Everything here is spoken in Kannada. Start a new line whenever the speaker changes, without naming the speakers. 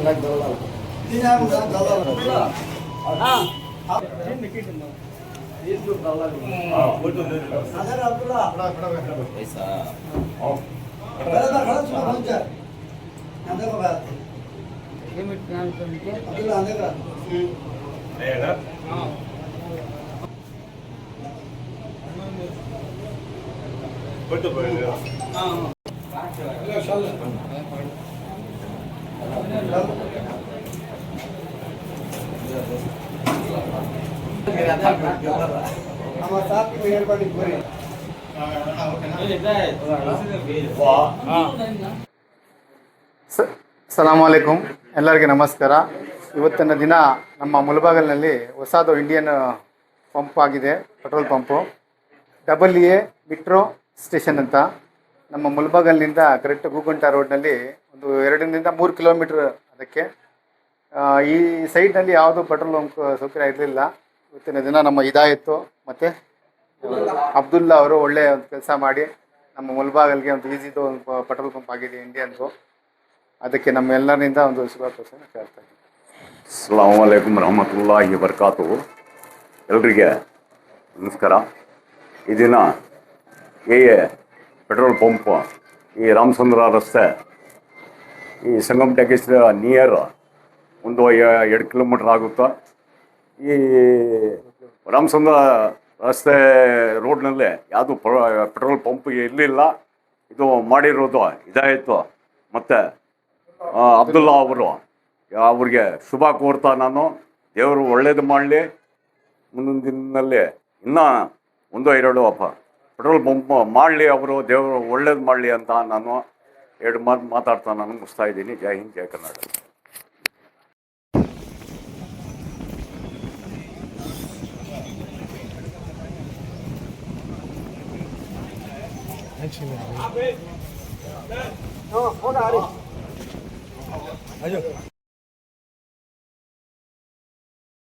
ದಿನಾಂಕ ದಲ್ಲಾಲ್
ದಿನಾಂಕ ದಲ್ಲಾಲ್ ಹಾ ಏನು ಕಿಟ್ಟು ಇದು ದಲ್ಲಾಲ್
ಹಾ ಒಟ್ಟು
ಅದರ ಅಬ್ದುಲ್ಲ ಬಡ ಬಡ ಬಡ ಪೈಸಾ
ಹಾ
ಬರದ ಖರ್ಚು ಬಂಜ ಅದರ ಬಾ
ಲಿಮಿಟ್ ನಾನು ತಂದೆ
ಅಬ್ದುಲ್ಲ ಅದರ ಹ್ಮ್ ಏನ ಹಾ ಒಟ್ಟು ಬರ ಹಾ
ಸ ಸಲಾಮ್ ಅಲೈಕುಮ್ ಎಲ್ಲರಿಗೆ ನಮಸ್ಕಾರ. ಇವತ್ತಿನ ದಿನ ನಮ್ಮ ಮುಳಬಾಗಲ್ನಲ್ಲಿ ಹೊಸದು ಇಂಡಿಯನ್ ಪಂಪ್ ಆಗಿದೆ, petrol pump. Double A metro station ಅಂತ. ನಮ್ಮ ಮುಲ್ಬಾಗಲ್ನಿಂದ ಕರೆಕ್ಟ್ ಗೂಗುಂಟ ರೋಡ್ನಲ್ಲಿ ಒಂದು ಎರಡರಿಂದ ಮೂರು ಕಿಲೋಮೀಟ್ರ್ ಅದಕ್ಕೆ. ಈ ಸೈಡ್ನಲ್ಲಿ ಯಾವುದು ಪೆಟ್ರೋಲ್ ಪಂಪ್ ಸೌಕರ್ಯ ಇರಲಿಲ್ಲ. ಇವತ್ತಿನ ದಿನ ನಮ್ಮ ಇದಾಯಿತು. ಮತ್ತು ಅಬ್ದುಲ್ಲಾ ಅವರು ಒಳ್ಳೆಯ ಒಂದು ಕೆಲಸ ಮಾಡಿ ನಮ್ಮ ಮುಲ್ಬಾಗಲ್ಗೆ ಒಂದು ಈಸಿದು ಒಂದು ಪೆಟ್ರೋಲ್ ಪಂಪ್ ಆಗಿದೆ ಇಂಡಿಯನ್ದು ಅದಕ್ಕೆ ನಮ್ಮೆಲ್ಲರಿಂದ ಒಂದು ಶುಭಾಶಯ ಕೇಳ್ತಾ ಇದ್ದೀನಿ.
ರಹಮತುಲ್ಲಾ ರಹಮತುಲ್ಲಾಹಿ ಬರ್ಕಾತು ಎಲ್ರಿಗೆ ನಮಸ್ಕಾರ. ಈ ದಿನ ಎ ಎ ಪೆಟ್ರೋಲ್ ಪಂಪ್, ಈ ರಾಮಚಂದ್ರ ರಸ್ತೆ, ಈ ಸಂಗಮ್ ಟ್ಯಾಕೀಸ್ ನಿಯರ್ ಒಂದು ಎರಡು ಕಿಲೋಮೀಟ್ರ್ ಆಗುತ್ತೆ? ಈ ರಾಮಸಂದ್ರ ರಸ್ತೆ ರೋಡ್ನಲ್ಲೇ ಯಾವುದು ಪೆಟ್ರೋಲ್ ಪಂಪ್ ಇರಲಿಲ್ಲ ಇದು ಮಾಡಿರೋದು ಇದಾಯಿತು. ಮತ್ತು ಅಬ್ದುಲ್ಲಾ ಅವರು, ಅವ್ರಿಗೆ ಶುಭ ಕೋರ್ತಾ ನಾನು. ದೇವರು ಒಳ್ಳೇದು ಮಾಡಲಿ. ಮುಂದಿನ ದಿನದಲ್ಲಿ ಇನ್ನೂ ಒಂದು, ಎರಡು ಅಪ್ಪ ಪೆಟ್ರೋಲ್ ಪಂಪ್ ಮಾಡಲಿ ಅವರು. ದೇವರು ಒಳ್ಳೇದು ಮಾಡಲಿ ಅಂತ ನಾನು ಎರಡು ಮಾತು ಮಾತಾಡ್ತಾ ನಾನು ಮುಗಿಸ್ತಾ ಇದ್ದೀನಿ. ಜೈ ಹಿಂದ್, ಜೈ ટેન્શન નથી હજો